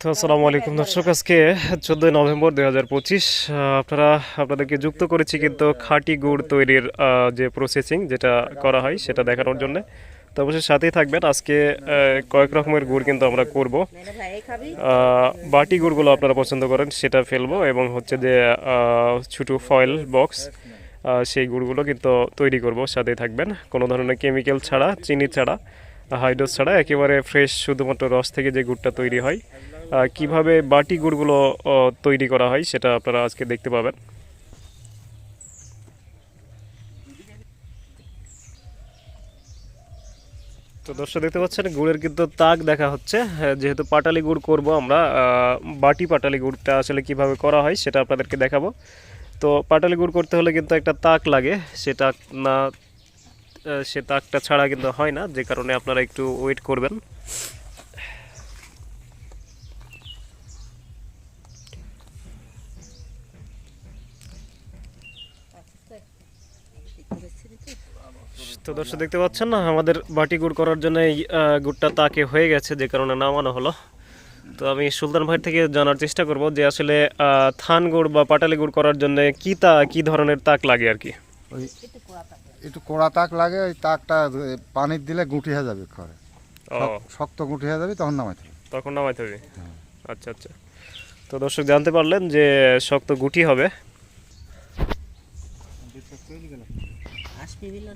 তো আসসালামু আলাইকুম দর্শক, আজকে চোদ্দোই নভেম্বর দুই হাজার পঁচিশ আপনারা, আপনাদেরকে যুক্ত করেছি কিন্তু খাঁটি গুড় তৈরির যে প্রসেসিং যেটা করা হয় সেটা দেখানোর জন্য। তো অবশ্যই সাথেই থাকবেন। আজকে কয়েক রকমের গুড় কিন্তু আমরা করব। বাটি গুড়গুলো আপনারা পছন্দ করেন, সেটা ফেলব এবং হচ্ছে যে ছোটো ফয়েল বক্স সেই গুড়গুলো কিন্তু তৈরি করব। সাথেই থাকবেন। কোনো ধরনের কেমিক্যাল ছাড়া, চিনি ছাড়া। হাইড্রোস ছাড়া একেবারে ফ্রেশ শুধুমাত্র রস থেকে যে গুড়টা তৈরি হয় কীভাবে বাটি গুড়গুলো তৈরি করা হয় সেটা আপনারা আজকে দেখতে পাবেন। তো দর্শক দেখতে পাচ্ছেন গুড়ের কিন্তু তাক দেখা হচ্ছে। হ্যাঁ, যেহেতু পাটালি গুড় করব আমরা বাটি পাটালি গুড়টা আসলে কীভাবে করা হয় সেটা আপনাদেরকে দেখাবো। তো পাটালি গুড় করতে হলে কিন্তু একটা তাক লাগে সেটা না সে তাকটা ছাড়া কিন্তু হয় না যে কারণে আপনারা একটু ওয়েট করবেন। তো দর্শক দেখতে পাচ্ছেন না আমাদের বাটি গুড় করার জন্য এই আহ, গুড়টা তাকে হয়ে গেছে যে কারণে নামানো হলো। তো আমি সুলতান ভাই থেকে জানার চেষ্টা করব যে আসলে আহ, থান গুড় বা পাটালি গুড় করার জন্য কি তা কি ধরনের তাক লাগে আর কি? ওই একটু কড়া তাক লাগে ওই তাকটা পানির দিলে গুটি হয়ে যাবে খড়ে শক্ত গুটি হয়ে যাবে তখন নামাইতে হবে। তখন নামাইতে হবে? আচ্ছা আচ্ছা। তো দর্শক জানতে পারলেন যে শক্ত গুটি হবে।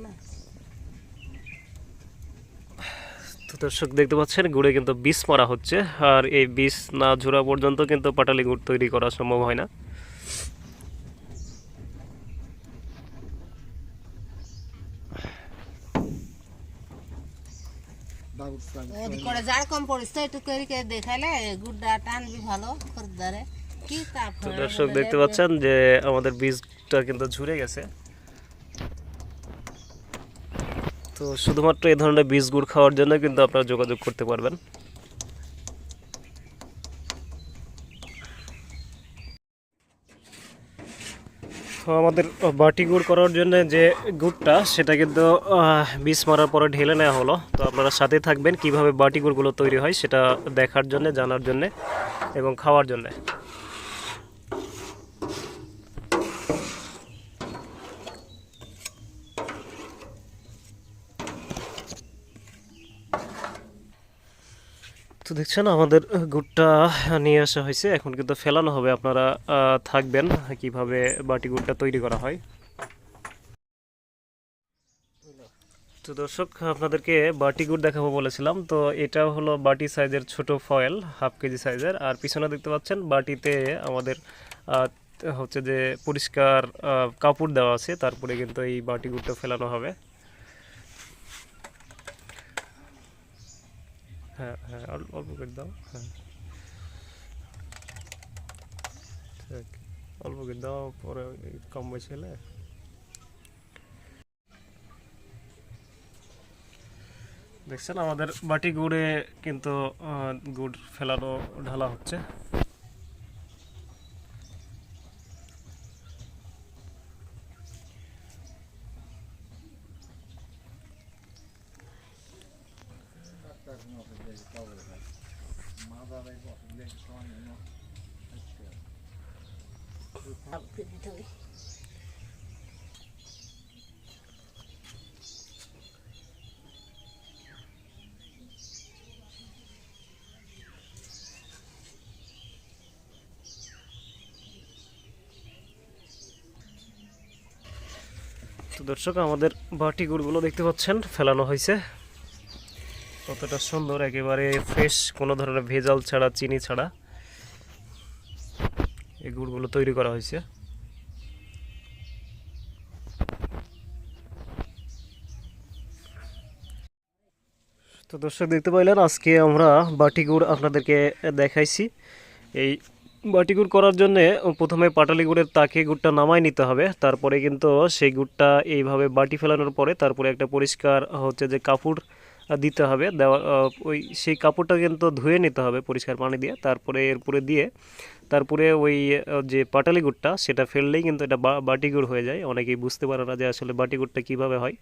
না তো দর্শক দেখতে পাচ্ছেন গুড়ে কিন্তু বিষ মারা হচ্ছে আর এই বিষ না ঝোরা পর্যন্ত কিন্তু পাটালি গুড় তৈরি করা সম্ভব হয় না। করে যার কম পড়িস একটু করে করে গুড়টা টানবি ভালো খরিদ্দারে কি তাপ দর্শক দেখতে পাচ্ছেন যে আমাদের বীজটা কিন্তু ঝুরে গেছে। তো শুধুমাত্র এই ধরনের বীজ গুড় খাওয়ার জন্য কিন্তু আপনারা যোগাযোগ করতে পারবেন। আমাদের বাটি গুড় করার জন্য যে গুড়টা, সেটা কিন্তু বিষ মারার পরে ঢেলে নেওয়া হলো। তো আপনারা সাথে থাকবেন কীভাবে বাটি গুড়গুলো তৈরি হয় সেটা দেখার জন্য, জানার জন্য এবং খাওয়ার জন্য। তো দেখছেন, আমাদের গুড়টা নিয়ে আসা হয়েছে। এখন কিন্তু ফেলানো হবে, আপনারা থাকবেন, কীভাবে বাটি গুড়টা তৈরি করা হয়। তো দর্শক, আপনাদেরকে বাটি গুড় দেখাবো বলেছিলাম। তো এটা হলো বাটি সাইজের ছোট ফয়েল, হাফ কেজি সাইজের। আর পিছনে দেখতে পাচ্ছেন, বাটিতে আমাদের হচ্ছে যে পরিষ্কার কাপড় দেওয়া আছে। তারপরে কিন্তু এই বাটি গুড়টা ফেলানো হবে। হ্যাঁ হ্যাঁ অল- অল্প দাও হ্যাঁ। ঠিক, অল্প দাও, পরে কম হলে। দেখছেন আমাদের বাটি গুড়ে কিন্তু গুড় ফেলানো, ঢালা হচ্ছে। তো দর্শক আমাদের বাটি গুড়গুলো দেখতে পাচ্ছেন ফেলানো হয়েছে। কতটা সুন্দর, একেবারে ফ্রেশ কোনো ধরনের ভেজাল ছাড়া, চিনি ছাড়া। এই গুড়গুলো তৈরি করা হয়েছে। তো দর্শক, দেখতে পাইলেন, আজকে আমরা বাটি গুড় আপনাদেরকে দেখাইছি। এই বাটি গুড় করার জন্য প্রথমে পাটালি গুড়ের তাকে গুড়টা নামাই নিতে হবে। তারপরে কিন্তু সেই গুড়টা এইভাবে বাটি ফেলানোর পরে তারপরে একটা পরিষ্কার হচ্ছে যে কাপড় দিতে হবে। দেওয়া ওই সেই কাপড়টা কিন্তু ধুয়ে নিতে হবে পরিষ্কার পানি দিয়ে। তারপরে এরপরে দিয়ে, তারপরে ওই যে পাটালি গুড়টা, সেটা ফেললেই কিন্তু এটা বাটি গুড় হয়ে যায়। অনেকেই বুঝতে পারে না যে আসলে বাটি গুড়টা কীভাবে হয়।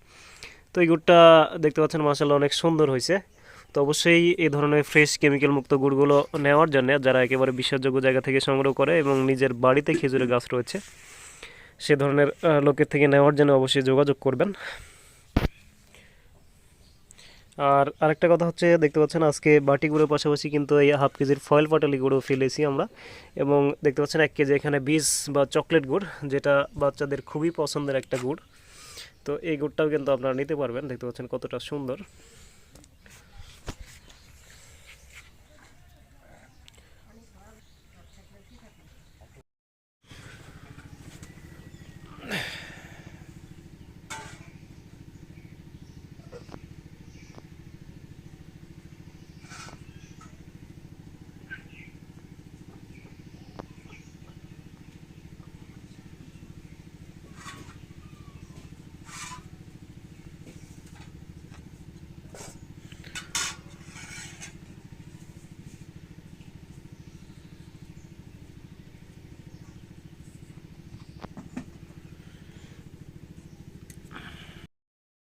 তো এই গুড়টা দেখতে পাচ্ছেন মাসাল্লাহ অনেক সুন্দর হয়েছে। তো অবশ্যই এই ধরনের ফ্রেশ কেমিক্যাল মুক্ত গুড়গুলো নেওয়ার জন্য যারা একেবারে বিশ্বাসযোগ্য জায়গা থেকে সংগ্রহ করে এবং নিজের বাড়িতে খেজুরের গাছ রয়েছে, সে ধরনের লোকের থেকে নেওয়ার জন্য অবশ্যই যোগাযোগ করবেন। আর আরেকটা কথা হচ্ছে, দেখতে পাচ্ছেন আজকে বাটি গুঁড়ো পাশাপাশি কিন্তু এই হাফ কেজির ফয়েল পাটালি গুঁড়ো ফেলেছি আমরা। এবং দেখতে পাচ্ছেন এক কেজি এখানে বীজ বা চকলেট গুড়, যেটা বাচ্চাদের খুবই পছন্দের একটা গুড়। তো এই গুড়টাও কিন্তু আপনারা নিতে পারবেন, দেখতে পাচ্ছেন কতটা সুন্দর।